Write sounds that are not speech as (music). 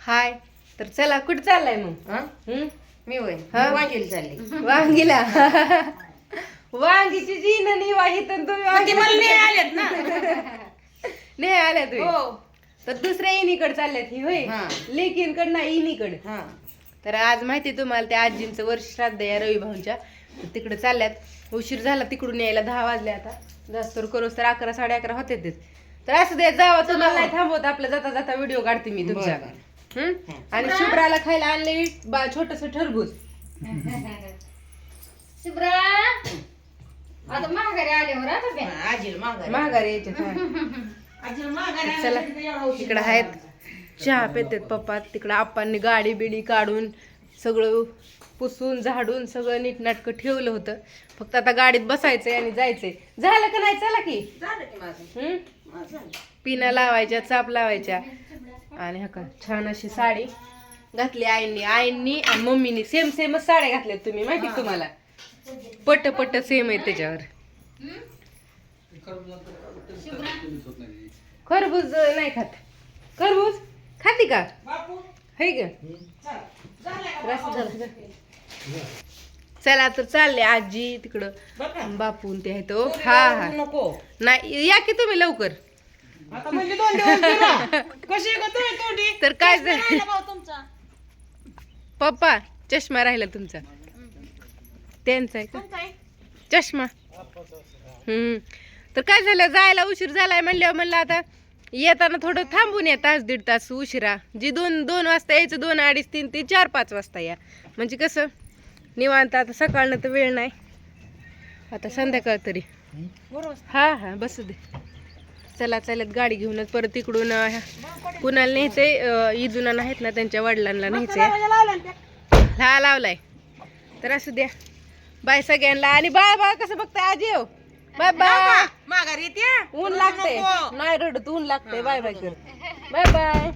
हाय. तर चला कुठं चाललाय मग? हा? हं? मी होय. हा? मी वांगेला चालली. वांगीला? (laughs) वांगीची जी न निवा ही तर तुम्ही पण ते वांगी- मला नाही आलेत ना. नाही आल्या तुम्ही हो. तर दुसऱ्या इनीकडे चालल्यात ही होय. हा. लेकींकड ना इनीकडे. हा. तर आज माहिती तुम्हाला त्या आजींचं वर्ष श्राद्ध आहे रवी भाऊंच्या. तर तिकडे चालल्यात. उशीर झाला तिकडून यायला दहा वाजले आता. जास्त करोस तर अकरा साडे अकरा होते तेच तर असं दे जावा तुम्हाला नाही थांबवत. आपलं जाता जाता व्हिडिओ काढते मी तुमच्या. बरं, बरं. आणि शुभ्राला खायला आणले बा छोटस टरबूज. शुभ्रा आता माघारी आल्यावर आता बे. आजीला माघारी महागारी याच्यात हा. आजीला माघारी (laughs) चला एवढा उशीर इकडं. आहेत. चहा पेतात पप्पा तिकडं आप्पांनी गाडी बिडी काढून सगळं पुसून झाडून सगळं नीटनाटकं ठेवलं होतं. फक्त आता गाडीत बसायचंय आणि जायचंय. झालं का नाही? चला की. झालं की माझं. हं? माझं झालं. पिना लावायच्या चाप लावायच्या. आणि हा का छान अशी साडी घातली आईंनी. आईंनी आणि मम्मीनी सेम सेमच साड्या घातल्यात तुम्ही माहिती तुम्हाला? पट पट सेम आहे त्याच्यावर. खरबूज नाही खात. खरबूज? खाती का? है का? चला. तर चालले आजी तिकडं? बापून ते आहे तो हा हा. नको. नाही या की तुम्ही लवकर. आता म्हणजे दोन दिवस. कशी ग तुम्ही तोंडी? तर काय चष्मा झालं? राहिला भाऊ तुमचा. पप्पा चष्मा राहिला तुमचा. त्यांचा आहे का? कोणता आहे? चष्मा. हम्म. तर काय झालं? जायला उशीर झालाय म्हणल्यावर म्हणलं आता येताना थोडं थांबून या तास दीड तास उशिरा. जी दोन दोन वाजता यायचं दोन अडीच तीन ते चार पाच वाजता या. म्हणजे कसं? निवांत आता सकाळनं तर वेळ नाही. आता संध्याकाळ तरी. बरोबर. हा हा बसू दे. चला चलत गाडी घेऊनच परत तिकडून कुणाला न्यायचंय इजुना नाहीत ना त्यांच्या वडिलांना न्यायचंय. हा लावलाय. तर असू द्या. बाय सगळ्यांना. आणि बाय बाय कसं बघताय आजी हो? Bye bye. माघारी येते ऊन लागते. नाही रडत ऊन लागते बाय बाय कर. Bye bye.